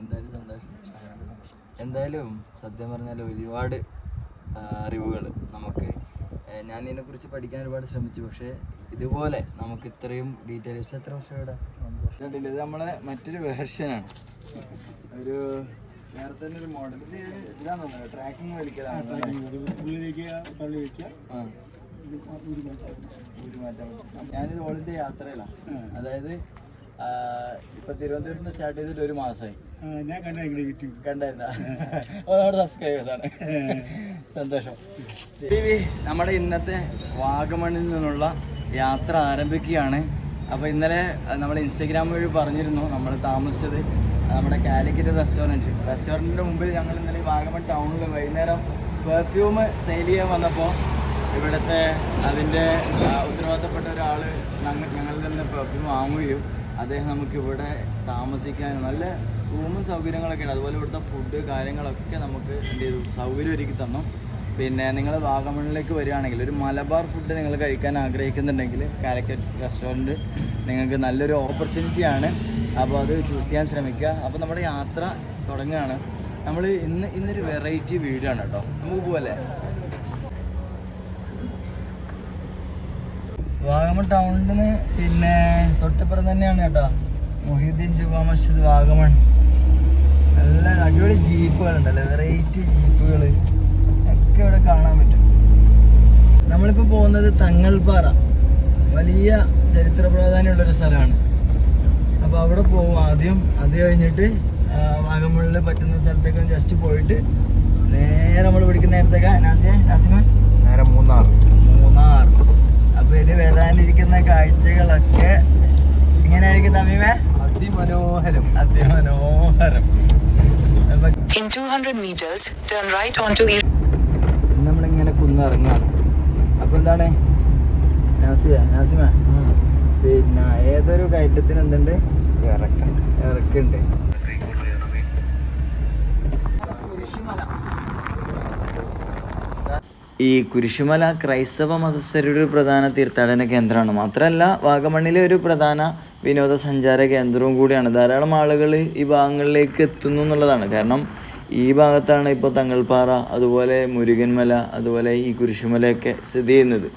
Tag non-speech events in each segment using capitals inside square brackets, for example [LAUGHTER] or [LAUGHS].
എന്തായാലും സന്തോഷം. എന്തായാലും സത്യം പറഞ്ഞാൽ ഒരുപാട് അറിവുകൾ നമുക്ക് ഞാൻ ഇതിനെക്കുറിച്ച് പഠിക്കാൻ ഒരുപാട് ശ്രമിച്ചു. പക്ഷേ ഇതുപോലെ നമുക്ക് ഇത്രയും ഡീറ്റെയിൽസ് എത്ര വർഷം ഇവിടെ കണ്ടില്ലേ, ഇത് നമ്മളെ മറ്റൊരു വേർഷനാണ് ഒരു വേറെ തന്നെ ഒരു മോഡൽ ഇത് ഇതാണോ ട്രാക്കിംഗ് വലിക്കലാണ്. പറ്റും. ഞാനൊരു ഹോളിഡേ യാത്രയിലാണ് അതായത് ഇപ്പൊ തിരുവനന്തപുരത്ത് നിന്ന് സ്റ്റാർട്ട് ചെയ്തിട്ട് ഒരു മാസമായി ഞാൻ കണ്ടായിരുന്നു? യൂട്യൂബ് കണ്ടായിരുന്ന ഒരുപാട് സബ്സ്ക്രൈബേഴ്സ് ആണ്. സന്തോഷം. ടിവി നമ്മുടെ ഇന്നത്തെ വാഗമണിൽ നിന്നുള്ള യാത്ര ആരംഭിക്കുകയാണ്. അപ്പോൾ ഇന്നലെ നമ്മൾ ഇൻസ്റ്റഗ്രാം വഴി പറഞ്ഞിരുന്നു നമ്മൾ താമസിച്ചത്. നമ്മുടെ കാലിക്കറ്റ് റെസ്റ്റോറന്റ് റെസ്റ്റോറന്റിന്റെ മുമ്പിൽ ഞങ്ങൾ ഇന്നലെ വാഗമൺ ടൗണിൽ വൈകുന്നേരം പെർഫ്യൂം സെയിൽ ചെയ്യാൻ വന്നപ്പോൾ ഇവിടുത്തെ അതിന്റെ ഉത്തരവാദിത്തപ്പെട്ട ഒരാൾ ഞങ്ങളിൽ നിന്ന് പെർഫ്യൂം വാങ്ങുകയും അദ്ദേഹം നമുക്ക് ഇവിടെ താമസിക്കാൻ നല്ല റൂമും ഉണ്ട്. അതുപോലെ ഇവിടുത്തെ ഫുഡ് കാര്യങ്ങളൊക്കെ നമുക്ക് എന്ത് ചെയ്തു? സൗകര്യം ഒരുക്കി തന്നു. പിന്നെ നിങ്ങൾ വാഗമണിലേക്ക് വരികയാണെങ്കിൽ ഒരു മലബാർ ഫുഡ് നിങ്ങൾ കഴിക്കാൻ ആഗ്രഹിക്കുന്നുണ്ടെങ്കിൽ കാലിക്കറ്റ് റെസ്റ്റോറന്റ് നിങ്ങൾക്ക് നല്ലൊരു ഓപ്പർച്യൂണിറ്റിയാണ് അപ്പോൾ അത് ചൂസ് ചെയ്യാൻ ശ്രമിക്കുക. അപ്പോൾ നമ്മുടെ യാത്ര തുടങ്ങുകയാണ്. നമ്മൾ ഇന്ന് ഇന്നൊരു വെറൈറ്റി ആണ് കേട്ടോ. നമുക്ക് പോവല്ലേ? വാഗമൺ ടൗണിന് നിന്ന് പിന്നെ തൊട്ടപ്പുറം തന്നെയാണ് കേട്ടോ. മൊഹീദ്ദീൻ ജുമാ മസ്ജിദ് വാഗമൺ. നല്ല അടിപൊളി ജീപ്പുകളുണ്ടല്ലോ? വെറൈറ്റി ജീപ്പുകൾ ഒക്കെ ഇവിടെ കാണാൻ പറ്റും. നമ്മളിപ്പോൾ പോകുന്നത് തങ്ങൾപ്പാറ വലിയ ചരിത്ര പ്രാധാന്യമുള്ളൊരു സ്ഥലമാണ്. അപ്പോൾ അവിടെ പോകും. ആദ്യം അത് കഴിഞ്ഞിട്ട് വാഗമണിൽ പറ്റുന്ന സ്ഥലത്തേക്ക് ജസ്റ്റ് പോയിട്ട് നേരെ നമ്മൾ പിടിക്കുന്ന നേരത്തേക്ക്? നാസിയ നാസിമ? നേരെ മൂന്നാർ. മൂന്നാർ. ഇനി വരാനിരിക്കുന്ന കാഴ്ചകളൊക്കെ ഇങ്ങനെയായിരിക്കും തമീമേ? അതിമനോഹരം. അതിമനോഹരം. In 200 meters, turn right onto E. നമ്മളിങ്ങനെ കുന്നിറങ്ങാണ് അപ്പൊ എന്താണ്? നാസിയ നാസിമ. പിന്നെ ഏതൊരു കയറ്റത്തിന് എന്തുണ്ട്? ഇറക്കം. ഇറക്കുണ്ട്. ഈ കുരിശുമല ക്രൈസ്തവ മതസ്ഥരുടെ ഒരു പ്രധാന തീർത്ഥാടന കേന്ദ്രമാണ്. മാത്രമല്ല വാഗമണ്ണിലെ ഒരു പ്രധാന വിനോദസഞ്ചാര കേന്ദ്രവും കൂടിയാണ്. ധാരാളം ആളുകൾ ഈ ഭാഗങ്ങളിലേക്ക് എത്തുന്നു എന്നുള്ളതാണ്. കാരണം ഈ ഭാഗത്താണ് ഇപ്പോൾ തങ്ങൾപ്പാറ അതുപോലെ മുരുകൻമല അതുപോലെ ഈ കുരിശുമലയൊക്കെ സ്ഥിതി ചെയ്യുന്നത്.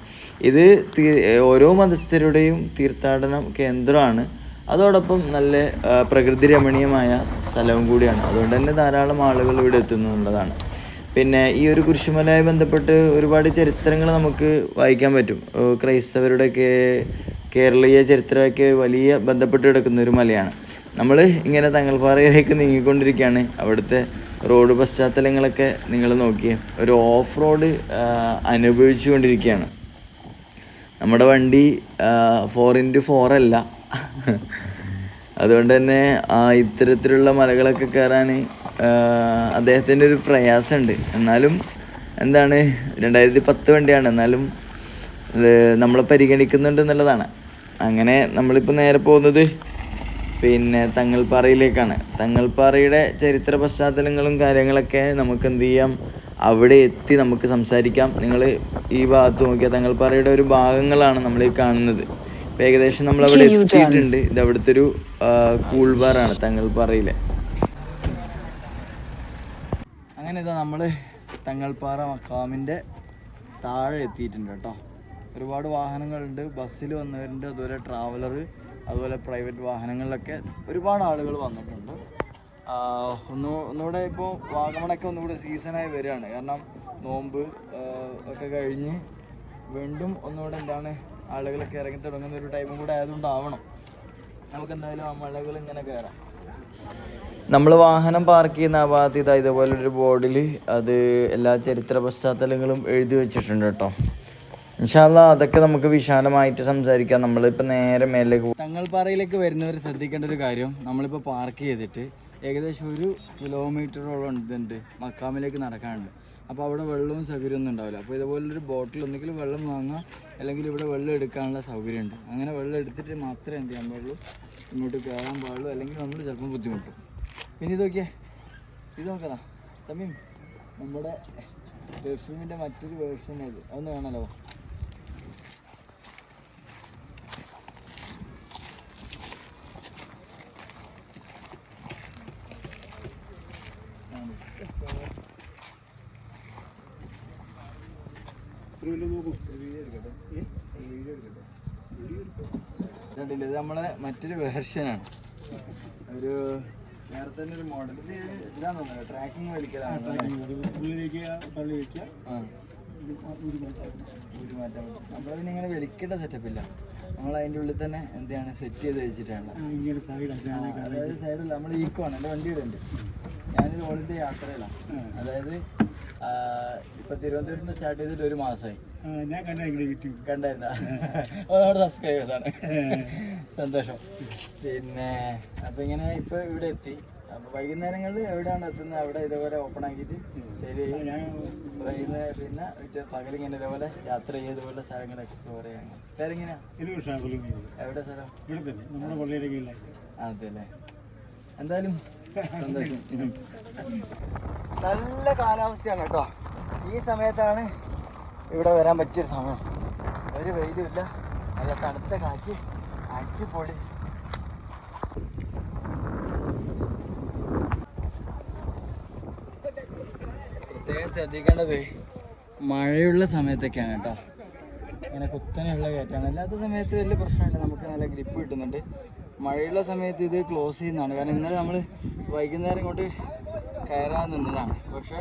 ഇത് ഓരോ മതസ്ഥരുടെയും തീർത്ഥാടന കേന്ദ്രമാണ്. അതോടൊപ്പം നല്ല പ്രകൃതി രമണീയമായ സ്ഥലവും കൂടിയാണ്. അതുകൊണ്ട് തന്നെ ധാരാളം ആളുകൾ ഇവിടെ എത്തുന്നു എന്നുള്ളതാണ്. പിന്നെ ഈ ഒരു കുരിശുമലയുമായി ബന്ധപ്പെട്ട് ഒരുപാട് ചരിത്രങ്ങൾ നമുക്ക് വായിക്കാൻ പറ്റും. ക്രൈസ്തവരുടെയൊക്കെ ക്രൈസ്തവരുടെ കേരളീയ ചരിത്രമൊക്കെ വലിയ ബന്ധപ്പെട്ട് കിടക്കുന്ന ഒരു മലയാണ്. നമ്മൾ ഇങ്ങനെ തങ്ങൾപ്പാറയിലേക്ക് നീങ്ങിക്കൊണ്ടിരിക്കുകയാണ്. അവിടുത്തെ റോഡ് പശ്ചാത്തലങ്ങളൊക്കെ നിങ്ങൾ നോക്കിയേ. ഒരു ഓഫ് റോഡ് അനുഭവിച്ചു കൊണ്ടിരിക്കുകയാണ് നമ്മുടെ വണ്ടി ഫോർ ഇന്റു ഫോർ അല്ല. അതുകൊണ്ട് തന്നെ ഇത്തരത്തിലുള്ള മലകളൊക്കെ കയറാൻ അദ്ദേഹത്തിന്റെ ഒരു പ്രയാസമുണ്ട്. എന്നാലും എന്താണ് രണ്ടായിരത്തി പത്ത് വണ്ടിയാണ്. എന്നാലും ഇത് നമ്മളെ പരിഗണിക്കുന്നുണ്ട് എന്നുള്ളതാണ്. അങ്ങനെ നമ്മളിപ്പോൾ നേരെ പോകുന്നത് പിന്നെ തങ്ങൾപ്പാറയിലേക്കാണ്. തങ്ങൾപ്പാറയുടെ ചരിത്ര പശ്ചാത്തലങ്ങളും കാര്യങ്ങളൊക്കെ നമുക്ക് എന്ത് ചെയ്യാം? അവിടെ എത്തി നമുക്ക് സംസാരിക്കാം. നിങ്ങൾ ഈ ഭാഗത്ത് നോക്കിയാൽ തങ്ങൾപ്പാറയുടെ ഒരു ഭാഗങ്ങളാണ് നമ്മൾ ഈ കാണുന്നത്. ഇപ്പം ഏകദേശം നമ്മൾ അവിടെ എത്തിയിട്ടുണ്ട്. ഇത് അവിടുത്തെ ഒരു കൂൾ ബാറാണ് തങ്ങൾപ്പാറയിലെ. അങ്ങനെ ഇതാ നമ്മൾ തങ്ങൾപ്പാറ മക്കാമിന്റെ താഴെ എത്തിയിട്ടുണ്ട് കേട്ടോ. ഒരുപാട് വാഹനങ്ങളുണ്ട്. ബസ്സിൽ വന്നവരുണ്ട് അതുപോലെ ട്രാവലർ അതുപോലെ പ്രൈവറ്റ് വാഹനങ്ങളിലൊക്കെ ഒരുപാട് ആളുകൾ വന്നിട്ടുണ്ട്. ഒന്നു ഒന്ന് ഒന്നുകൂടെ ഇപ്പോൾ വാഗമണൊക്കെ ഒന്നുകൂടെ സീസണായി വരികയാണ്. കാരണം നോമ്പ് ഒക്കെ കഴിഞ്ഞ് വീണ്ടും ഒന്നുകൂടെ എന്താണ് ആളുകളൊക്കെ ഇറങ്ങി തുടങ്ങുന്ന ഒരു ടൈമും കൂടെ ആയതുകൊണ്ടാവണം. നമുക്ക് എന്തായാലും ആ മലകൾ ഇങ്ങനെ കയറാം. നമ്മൾ വാഹനം പാർക്ക് ചെയ്യുന്ന ഭാഗത്ത് ഇതാ ഇതേപോലൊരു ബോർഡിൽ അത് എല്ലാ ചരിത്ര പശ്ചാത്തലങ്ങളും എഴുതി വെച്ചിട്ടുണ്ട് കേട്ടോ ഇൻഷാല്ല അതൊക്കെ നമുക്ക് വിശാലമായിട്ട് സംസാരിക്കാം. നമ്മളിപ്പോൾ നേരെ മേലേക്ക് തങ്ങൾപ്പാറയിലേക്ക് വരുന്നവർ ശ്രദ്ധിക്കേണ്ട ഒരു കാര്യം നമ്മളിപ്പോൾ പാർക്ക് ചെയ്തിട്ട് ഏകദേശം ഒരു കിലോമീറ്ററോളം ഉണ്ട് മക്കാമിലേക്ക് നടക്കാനുണ്ട്. അപ്പോൾ അവിടെ വെള്ളവും സൗകര്യമൊന്നും ഉണ്ടാവില്ല. അപ്പോൾ ഇതുപോലൊരു ബോട്ടിൽ ഒന്നുകിൽ വെള്ളം വാങ്ങാം അല്ലെങ്കിൽ ഇവിടെ വെള്ളം എടുക്കാനുള്ള സൗകര്യമുണ്ട്. അങ്ങനെ വെള്ളം എടുത്തിട്ട് മാത്രമേ എന്ത് ചെയ്യാൻ പാടുള്ളൂ? ഇങ്ങോട്ട് കയറാൻ പാടുള്ളൂ. അല്ലെങ്കിൽ നമ്മൾ ചിലപ്പം ബുദ്ധിമുട്ടും. പിന്നെ ഇതൊക്കെ ഇത് നോക്കണം? തമ്മീം നമ്മുടെ പെർഫ്യൂമിന്റെ മറ്റൊരു വേർഷൻ ഇത് അതൊന്ന് കാണാലോ കണ്ടില്ലേ ഇത് നമ്മളെ മറ്റൊരു വേർഷനാണ്. ഒരു നേരത്തെ തന്നെ ഒരു മോഡൽ ഇത് ഇതാന്ന് തോന്നുന്നു ട്രാക്കിംഗ് വലിക്കലാണ് ഉള്ളിലേക്ക് തള്ളി വെക്കുക. ആ. ഊരി മാറ്റാൻ പറ്റും നമ്മളതിന് ഇങ്ങനെ വലിക്കേണ്ട സെറ്റപ്പില്ല നമ്മൾ അതിന്റെ ഉള്ളിൽ തന്നെ എന്താണ് സെറ്റ് ചെയ്ത് വെച്ചിട്ടാണ്. അതായത് സൈഡിൽ നമ്മൾ ഈക്കോ ആണ് എന്റെ വണ്ടിയുടെ ഉണ്ട് ഞാനൊരു ഹോളിഡേ യാത്രയിലാണ് അതായത് ഇപ്പൊ തിരുവനന്തപുരത്ത് നിന്ന് സ്റ്റാർട്ട് ചെയ്തിട്ട് ഒരു മാസമായി ഞാൻ കണ്ടായിരുന്ന? ഒരുപാട് സബ്സ്ക്രൈബേഴ്സ് ആണ്. സന്തോഷം. പിന്നെ അപ്പൊ ഇങ്ങനെ ഇപ്പൊ ഇവിടെ എത്തി. അപ്പൊ വൈകുന്നേരങ്ങളിൽ എവിടെയാണ് എത്തുന്നത്? അവിടെ ഇതേപോലെ ഓപ്പൺ ആക്കിയിട്ട് സെയിൽ ചെയ്യും. ഞാൻ വൈകുന്നേരം പിന്നെ പകലിങ്ങനെ ഇതേപോലെ യാത്ര ചെയ്തതുപോലെ സ്ഥലങ്ങൾ എക്സ്പ്ലോർ ചെയ്യാൻ. പേരെങ്ങനെയാ? എവിടെ സ്ഥലം? അതെ അല്ലേ എന്തായാലും നല്ല കാലാവസ്ഥയാണ് കേട്ടോ. ഈ സമയത്താണ് ഇവിടെ വരാൻ പറ്റിയൊരു സമയം. ഒരു വെയിലുമില്ല നല്ല തണുത്ത കാറ്റ്. അടിപൊളി. പ്രത്യേകം ശ്രദ്ധിക്കേണ്ടത് മഴയുള്ള സമയത്തൊക്കെയാണ് കേട്ടോ. ഇങ്ങനെ കുത്തനെയുള്ള കയറ്റാണ് അല്ലാത്ത സമയത്ത് വലിയ പ്രശ്നമില്ല. നമുക്ക് നല്ല ഗ്രിപ്പ് കിട്ടുന്നുണ്ട്. മഴയുള്ള സമയത്ത് ഇത് ക്ലോസ് ചെയ്യുന്നതാണ്. കാരണം ഇന്നലെ നമ്മൾ വൈകുന്നേരം ഇങ്ങോട്ട് കയറാൻ നിന്നതാണ്. പക്ഷേ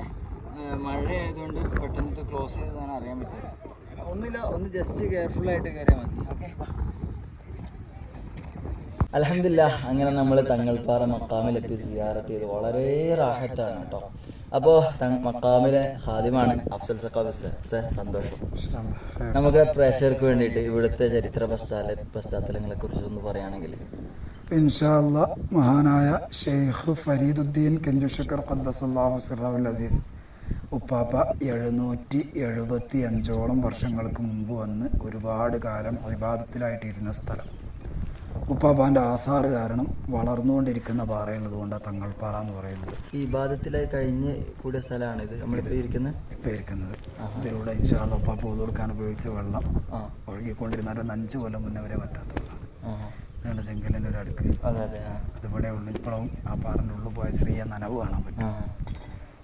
മഴയായതുകൊണ്ട് പെട്ടെന്ന് ക്ലോസ് ചെയ്തതാണ് അറിയാൻ പറ്റില്ല. ഒന്നുമില്ല ഒന്ന് ജസ്റ്റ് കെയർഫുള്ളായിട്ട് കയറിയാൽ മതി. ഓക്കെ അലഹമില്ല അങ്ങനെ നമ്മൾ തങ്ങൾപ്പാറ മക്കാമിലെത്തി സിയാറത്ത് ചെയ്ത് വളരെ റാഹത്താണ് കേട്ടോ. അപ്പോൾ മക്കാമിലെ ഹാദിമാണ് അഫ്സൽ സക്കാബ് സർ സന്തോഷം. നമുക്ക് പ്രേക്ഷകർക്ക് വേണ്ടിയിട്ട് ഇവിടുത്തെ ചരിത്ര പശ്ചാത്തല പശ്ചാത്തലങ്ങളെ കുറിച്ച് ഒന്ന് പറയുകയാണെങ്കിൽ ഇൻഷാല്ല മഹാനായ ഷെയ്ഖ് ഫരീദുദ്ദീൻ കെഞ്ചുഷക്കർ ഖദ്ദസല്ലാഹു സിറാവുൽ അസീസ് ഉപ്പാപ്പ എഴുന്നൂറ്റി എഴുപത്തി അഞ്ചോളം വർഷങ്ങൾക്ക് മുമ്പ് വന്ന് ഒരുപാട് കാലം വിവാദത്തിലായിട്ടിരുന്ന സ്ഥലം. ഉപ്പാപ്പാന്റെ ആധാർ കാരണം വളർന്നുകൊണ്ടിരിക്കുന്ന പാറയുള്ളത് കൊണ്ടാണ് തങ്ങൾപ്പാറ എന്ന് പറയുന്നത്. ഈ വിവാദത്തിലെ കഴിഞ്ഞ് കൂടിയ സ്ഥലമാണ് ഇത് നമ്മളിപ്പോൾ ഇരിക്കുന്നത് ഇപ്പം ഇരിക്കുന്നത്. ഇതിലൂടെ ഇൻഷാല്ല ഉപ്പാപ്പ ഒതു കൊടുക്കാൻ ഉപയോഗിച്ച വെള്ളം ഒഴുകിക്കൊണ്ടിരുന്ന ഒരു അഞ്ച് കൊല്ലം മുന്നേ വരെ പറ്റാത്ത വെള്ളം ഇതാണ് ചെങ്കലിന്റെ ഒരു അടുക്ക്. അതുപോലെ അതെ ആ. അതിവിടെ ഉള്ളിൽ ആ പാറിന്റെ ഉള്ളിൽ പോയ ചെറിയ നനവ് കാണാൻ പറ്റും.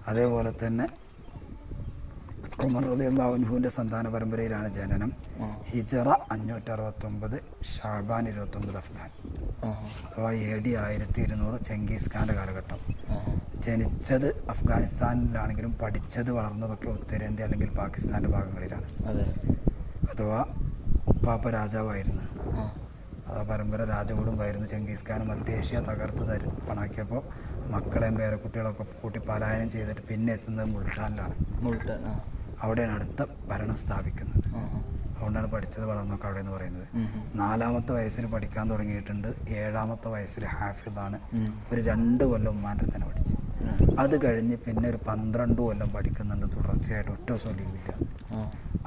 അതേപോലെ തന്നെ ഉമർ റതി അള്ളാഹുൻഹുവിന്റെ സന്താന പരമ്പരയിലാണ് ജനനം. ഹിജറ അഞ്ഞൂറ്റി അറുപത്തൊമ്പത് ഷാബാൻ ഇരുപത്തൊമ്പത് അഫ്ഗാൻ. അഥവാ എ ഡി ആയിരത്തി ഇരുന്നൂറ് ചെങ്കീസ് ഖാന്റെ കാലഘട്ടം. ജനിച്ചത് അഫ്ഗാനിസ്ഥാനിലാണെങ്കിലും പഠിച്ചത് വളർന്നതൊക്കെ ഉത്തരേന്ത്യ അല്ലെങ്കിൽ പാകിസ്ഥാന്റെ ഭാഗങ്ങളിലാണ്. അഥവാ ഉപ്പാപ്പ രാജാവായിരുന്നു. അഥവാ പരമ്പര രാജകുടുംബമായിരുന്നു ചെങ്കീസ് ഖാൻ. മധ്യേഷ്യ തകർത്ത് തരി പണാക്കിയപ്പോൾ മക്കളെയും പേരക്കുട്ടികളൊക്കെ കൂട്ടി പലായനം ചെയ്തിട്ട് പിന്നെ എത്തുന്നത് മുൾട്ടാനിലാണ് മുൾട്ടൻ അവിടെയാണ് അടുത്ത ഭരണം സ്ഥാപിക്കുന്നത്. അതുകൊണ്ടാണ് പഠിച്ചത് വളർന്നൊക്കെ അവിടെ എന്ന് പറയുന്നത്. നാലാമത്തെ വയസ്സിൽ പഠിക്കാൻ തുടങ്ങിയിട്ടുണ്ട്. ഏഴാമത്തെ വയസ്സിൽ ഹാഫിദാണ്. ഉം. ഒരു രണ്ട് കൊല്ലം ഉമ്മാന്റെ തന്നെ പഠിച്ചു. അത് കഴിഞ്ഞ് പിന്നെ ഒരു പന്ത്രണ്ട് കൊല്ലം പഠിക്കുന്നുണ്ട്. തുടർച്ചയായിട്ട് ഒറ്റ ദിവസം ലീവില്ല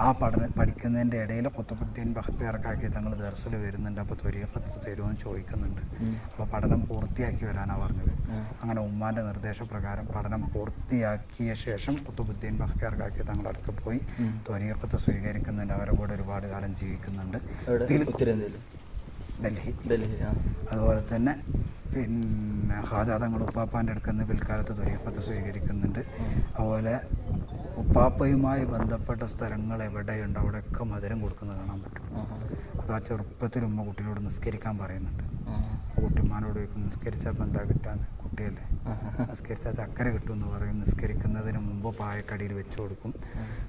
ആ പഠന പഠിക്കുന്നതിന്റെ ഇടയിൽ കുത്തുബുദ്ദീൻ ഇറക്കാക്കി തങ്ങൾ ദർസിൽ വരുന്നുണ്ട്. അപ്പോൾ തൊരീഖത്ത് തരുമെന്ന് ചോദിക്കുന്നുണ്ട്. അപ്പോൾ പഠനം പൂർത്തിയാക്കി വരാനാണ് പറഞ്ഞത്. അങ്ങനെ ഉമ്മാന്റെ നിർദ്ദേശപ്രകാരം പഠനം പൂർത്തിയാക്കിയ ശേഷം കുത്തുബുദ്ദീൻ ബഖ്തിയാർക്കാക്കി തങ്ങളുടെ അടുത്ത് പോയി. ത്വരീഖത്ത് സ്വീകരിക്കുന്നുണ്ട് അവരെ കൂടെ ഒരുപാട് കാലം ജീവിക്കുന്നുണ്ട്. ഡൽഹി. ഡൽഹി അതുപോലെ തന്നെ പിന്നെ ഹാജാദങ്ങൾ ഉപ്പാപ്പാന്റെ അടുക്കുന്ന പിൽക്കാലത്ത് ത്വരീഖത്ത് സ്വീകരിക്കുന്നുണ്ട്. അതുപോലെ ഉപ്പാപ്പയുമായി ബന്ധപ്പെട്ട സ്ഥലങ്ങൾ എവിടെയുണ്ട്? അവിടെയൊക്കെ മധുരം കൊടുക്കുന്നത് കാണാൻ പറ്റും. അപ്പോൾ ആ. അത് ആ ചെറുപ്പത്തിൽ ഉമ്മ കുട്ടിയോട് നിസ്കരിക്കാൻ പറയുന്നുണ്ട്. കുട്ടിമാനോട് ചോദിക്കും നിസ്കരിച്ചപ്പോൾ എന്താ കിട്ടാന്ന് കുട്ടിയല്ലേ. നിസ്കരിച്ചാൽ ചക്കര കിട്ടുമെന്ന് പറയും. നിസ്കരിക്കുന്നതിന് മുമ്പ് പായക്കടിയിൽ വെച്ച് കൊടുക്കും.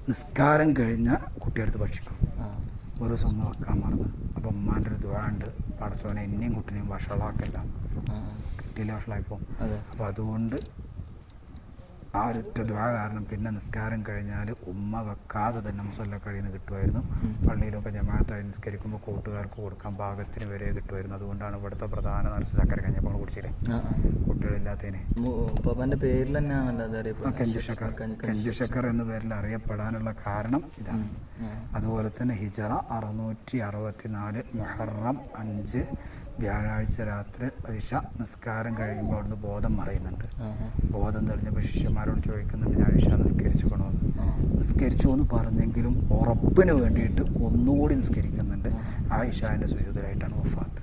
നിസ്കാരം കഴിഞ്ഞാൽ കുട്ടിയെടുത്ത് ഭക്ഷിക്കും. ഒരു ദിവസം ഒന്ന് വെക്കാൻ മറന്നു അപ്പം ഉമ്മാന്റെ ഒരു ദുരാണ്ട് പടച്ചോനെ എന്നെയും കുട്ടിനെയും വഷളാക്കല്ല. കിട്ടിയില്ല വഷളായിപ്പോൾ അപ്പം അപ്പോൾ അതുകൊണ്ട് ആ ഒരൊറ്റ ദ്വാ കാരണം പിന്നെ നിസ്കാരം കഴിഞ്ഞാൽ ഉമ്മ വെക്കാതെ തന്നെ മുസല്ല കഴിയുന്ന കിട്ടുമായിരുന്നു. പള്ളിയിലൊക്കെ ജമാഅത്തായി നിസ്കരിക്കുമ്പോൾ കൂട്ടുകാർക്ക് കൊടുക്കാൻ പാകത്തിന് വരെ കിട്ടുമായിരുന്നു. അതുകൊണ്ടാണ് ഇവിടുത്തെ പ്രധാന നർസ് ചക്കര കഞ്ഞപ്പോൾ കുടിച്ചില്ലേ കുട്ടികളില്ലാത്തതിന്. പേരിൽ തന്നെയാണല്ലോ അത് ആ അറിയപ്പെടുന്നത് കെഞ്ചു ഷക്കർ കെഞ്ചു ഷക്കർ എന്ന പേരിൽ അറിയപ്പെടാനുള്ള കാരണം ഇതാണ് അതുപോലെ തന്നെ ഹിജറ അറുന്നൂറ്റി അറുപത്തി നാല് മുഹറം അഞ്ച് വ്യാഴാഴ്ച രാത്രി ഇഷ നിസ്കാരം കഴിയുമ്പോൾ അവിടുന്ന് ബോധം മറയുന്നുണ്ട്. ബോധം തെളിഞ്ഞപ്പോൾ ശിഷ്യന്മാരോട് ചോദിക്കുന്നുണ്ട് ഞാൻ ഇഷ നിസ്കരിച്ചു കൊണ്ടുവന്നു നിസ്കരിച്ചു എന്ന് പറഞ്ഞെങ്കിലും ഉറപ്പിന് വേണ്ടിയിട്ട് ഒന്നുകൂടി നിസ്കരിക്കുന്നുണ്ട്. ആ ഇഷാന്റെ സുചിതരായിട്ടാണ് വഫാത്ത്.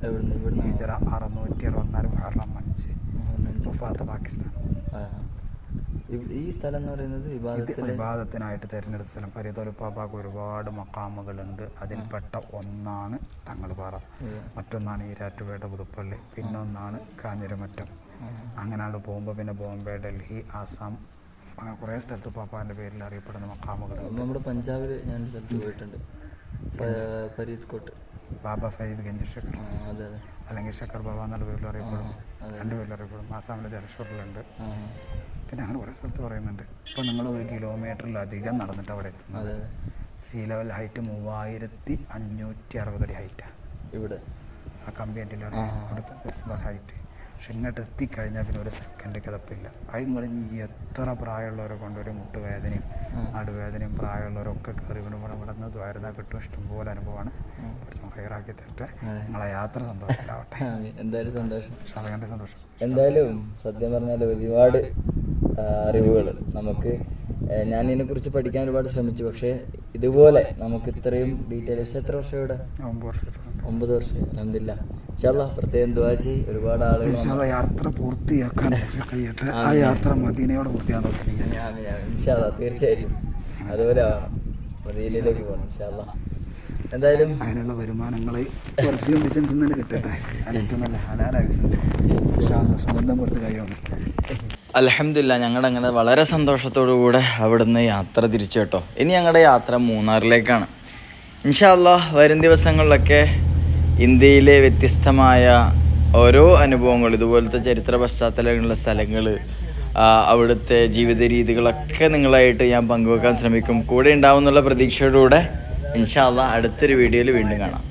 ഹിജറ അറുന്നൂറ്റി അറുപത്തിനാല് മുഹറം അഞ്ച്. വഫാത്ത് പാകിസ്ഥാൻ. ഈ സ്ഥലം എന്ന് പറയുന്നത് വിവാദത്തിനായിട്ട് തിരഞ്ഞെടുത്ത സ്ഥലം. പരിതോലുപ്പാപ്പാക്ക് ഒരുപാട് മക്കാമുകളുണ്ട്. അതിൽപ്പെട്ട ഒന്നാണ് തങ്ങൾപാറ. മറ്റൊന്നാണ് ഈരാറ്റുപേട്ട പുതുപ്പള്ളി. പിന്നൊന്നാണ് കാഞ്ഞിരമറ്റം. അങ്ങനെയാണ് പോകുമ്പോൾ പിന്നെ ബോംബെ ഡൽഹി ആസാം അങ്ങനെ കുറേ സ്ഥലത്ത് പാപ്പാന്റെ പേരിൽ അറിയപ്പെടുന്ന മക്കാമുകളുണ്ട്. നമ്മുടെ പഞ്ചാബിൽ ഞാൻ സ്ഥലത്ത് പോയിട്ടുണ്ട്. ഫ- ഫരീദ് കോട്ട് ബാബ ഫൈദ് ഗഞ്ചി ഷക്കർ അതെ അല്ലെങ്കിൽ ഷക്കർ ബാബ എന്നുള്ള പേരിൽ അറിയപ്പെടും. രണ്ട് പേരിൽ അറിയപ്പെടും. ആസാമിലെ ജലശ്വറിലുണ്ട്. പിന്നെ അങ്ങനെ കുറേ സ്ഥലത്ത് പറയുന്നുണ്ട്. ഇപ്പോൾ നിങ്ങൾ ഒരു കിലോമീറ്ററിലധികം നടന്നിട്ട് അവിടെ എത്തുന്നത്. സീ ലെവൽ ഹൈറ്റ് മൂവായിരത്തി അഞ്ഞൂറ്റി അറുപതടി ഹൈറ്റാണ് ഇവിടെ? ആ കമ്പിയന്റിലാണ് അവിടുത്തെ ഹൈറ്റ് പക്ഷെ ഇങ്ങോട്ട് എത്തിക്കഴിഞ്ഞാൽ പിന്നെ ഒരു സെക്കൻഡ് കിതപ്പില്ല അത് ഇനി എത്ര പ്രായമുള്ളവരെ കൊണ്ട് ഒരു മുട്ടുവേദനയും നടുവേദനയും പ്രായമുള്ളവരൊക്കെ കയറി വിടുമ്പോൾ ഇവിടെ ഇവിടെ നിന്ന് ദ്വാരത കിട്ടും. ഇഷ്ടംപോലെ അനുഭവമാണ്. കുറച്ച് ഹയറാക്കി തരട്ടെ നിങ്ങളെ യാത്ര സന്തോഷത്തിലാവട്ടെ. [LAUGHS] എന്തായാലും സന്തോഷം. ഷാദഖാന്റെ സന്തോഷം. എന്തായാലും സത്യം പറഞ്ഞാൽ ഒരുപാട് അറിവുകൾ നമുക്ക് ഞാൻ ഇതിനെ കുറിച്ച് പഠിക്കാൻ ഒരുപാട് ശ്രമിച്ചു. പക്ഷേ ഇതുപോലെ നമുക്ക് ഇത്രയും ഡീറ്റെയിൽസ് എത്ര വർഷം ഇവിടെ? ഒമ്പത് വർഷമായിട്ടുണ്ട് ഒമ്പത് വർഷം അലഹമില്ല പ്രത്യേകം ദ്വാശി ഒരുപാട് ആളുകൾ യാത്ര പൂർത്തിയാക്കാൻ കഴിയട്ടെ. ആ യാത്ര മദീനയോട് പൂർത്തിയാക്കാൻ തീർച്ചയായും. അതുപോലെ മദീനയിലേക്ക് പോകണം ഇൻഷാല്ലാ എന്തായാലും അതിനുള്ള വരുമാനങ്ങൾ പെർഫ്യൂം ബിസിനസ് തന്നെ കിട്ടട്ടെ. അത് ഏറ്റവും നല്ല ഹലാല ബിസിനസ് സ്വന്തം കൊടുത്ത് കഴിയുന്നു അലഹമില്ല ഞങ്ങളുടെ അങ്ങനെ വളരെ സന്തോഷത്തോടു കൂടെ അവിടുന്ന് യാത്ര തിരിച്ചു കേട്ടോ. ഇനി ഞങ്ങളുടെ യാത്ര മൂന്നാറിലേക്കാണ്. ഇൻഷാല്ല വരും ദിവസങ്ങളിലൊക്കെ ഇന്ത്യയിലെ വ്യത്യസ്തമായ ഓരോ അനുഭവങ്ങൾ ഇതുപോലത്തെ ചരിത്ര പശ്ചാത്തലങ്ങളുള്ള സ്ഥലങ്ങൾ അവിടുത്തെ ജീവിത രീതികളൊക്കെ നിങ്ങളായിട്ട് ഞാൻ പങ്കുവെക്കാൻ ശ്രമിക്കും. കൂടെ ഉണ്ടാവും എന്നുള്ള പ്രതീക്ഷയോടുകൂടെ ഇൻഷാല്ല അടുത്തൊരു വീഡിയോയിൽ വീണ്ടും കാണാം.